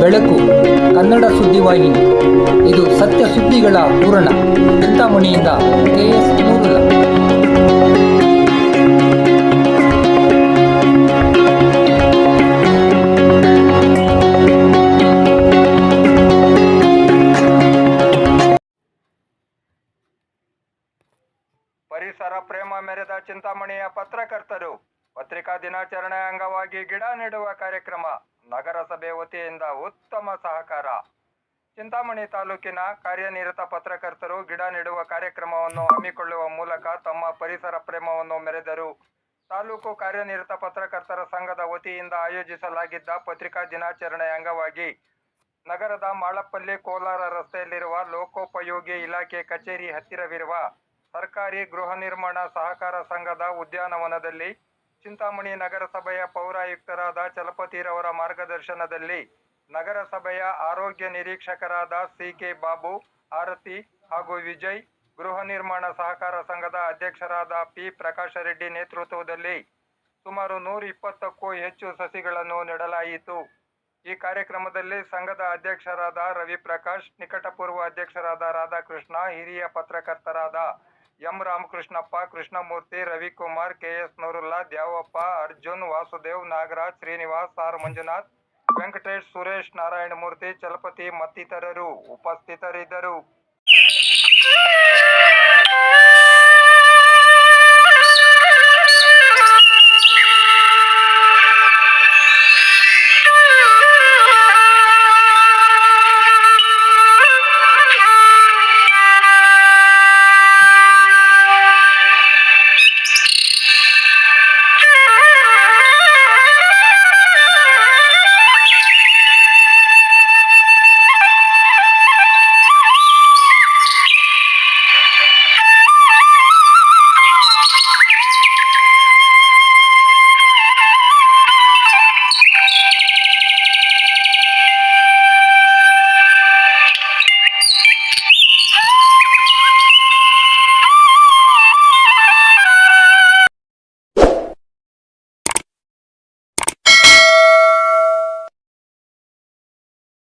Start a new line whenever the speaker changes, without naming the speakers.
ಬೆಳಕು, ಕನ್ನಡ ಸುದ್ದಿವಾಹಿನಿ ಇದು ಸತ್ಯ ಸುದ್ದಿಗಳ ಪೂರಣ ಚಿಂತಾಮಣಿಯಿಂದ ಕೆಎಸ್
ಪರಿಸರ ಪ್ರೇಮ ಮೆರೆದ ಚಿಂತಾಮಣಿಯ ಪತ್ರಕರ್ತರು, ಪತ್ರಿಕಾ ದಿನಾಚರಣೆ ಅಂಗವಾಗಿ ಗಿಡ ನೆಡುವ ಕಾರ್ಯಕ್ರಮ. ನಗರಸಭೆ ವತಿಯಿಂದ ಉತ್ತಮ ಸಹಕಾರ. ಚಿಂತಾಮಣಿ ತಾಲೂಕಿನ ಕಾರ್ಯನಿರತ ಪತ್ರಕರ್ತರು ಗಿಡ ನೆಡುವ ಕಾರ್ಯಕ್ರಮವನ್ನು ಹಮ್ಮಿಕೊಳ್ಳುವ ಮೂಲಕ ತಮ್ಮ ಪರಿಸರ ಪ್ರೇಮವನ್ನು ಮೆರೆದರು. ತಾಲೂಕು ಕಾರ್ಯನಿರತ ಪತ್ರಕರ್ತರ ಸಂಘದ ವತಿಯಿಂದ ಆಯೋಜಿಸಲಾಗಿದ್ದ ಪತ್ರಿಕಾ ದಿನಾಚರಣೆ ಅಂಗವಾಗಿ ನಗರದ ಮಾಳಪ್ಪಲ್ಲಿ ಕೋಲಾರ ರಸ್ತೆಯಲ್ಲಿರುವ ಲೋಕೋಪಯೋಗಿ ಇಲಾಖೆ ಕಚೇರಿ ಹತ್ತಿರವಿರುವ ಸರ್ಕಾರಿ ಗೃಹ ನಿರ್ಮಾಣ ಸಹಕಾರ ಸಂಘದ ಉದ್ಯಾನವನದಲ್ಲಿ ಚಿಂತಾಮಣಿ ನಗರಸಭೆಯ ಪೌರಾಯುಕ್ತರಾದ ಚಲಪತಿರವರ ಮಾರ್ಗದರ್ಶನದಲ್ಲಿ ನಗರಸಭೆಯ ಆರೋಗ್ಯ ನಿರೀಕ್ಷಕರಾದ ಸಿಕೆ ಬಾಬು, ಆರತಿ ಹಾಗೂ ವಿಜಯ್, ಗೃಹ ನಿರ್ಮಾಣ ಸಹಕಾರ ಸಂಘದ ಅಧ್ಯಕ್ಷರಾದ ಪಿ. ಪ್ರಕಾಶ ರೆಡ್ಡಿ ನೇತೃತ್ವದಲ್ಲಿ ಸುಮಾರು ನೂರ ಇಪ್ಪತ್ತಕ್ಕೂ ಹೆಚ್ಚು ಸಸಿಗಳನ್ನು ನೆಡಲಾಯಿತು. ಈ ಕಾರ್ಯಕ್ರಮದಲ್ಲಿ ಸಂಘದ ಅಧ್ಯಕ್ಷರಾದ ರವಿ ಪ್ರಕಾಶ್ ನಿಕಟಪೂರ್ವ ಅಧ್ಯಕ್ಷರಾದ ರಾಧಾಕೃಷ್ಣ, ಹಿರಿಯ ಪತ್ರಕರ್ತರಾದ M Ramakrishnappa, Krishnamurthy, Ravikumar, KS Noorulla, Dyavappa, Arjun, Vasudev, Nagaraj, Srinivas, R. Manjunath, Venkatesh, Suresh, Narayanamurthy, Chalapathi ಮತ್ತಿತರರು ಉಪಸ್ಥಿತರಿದ್ದರು.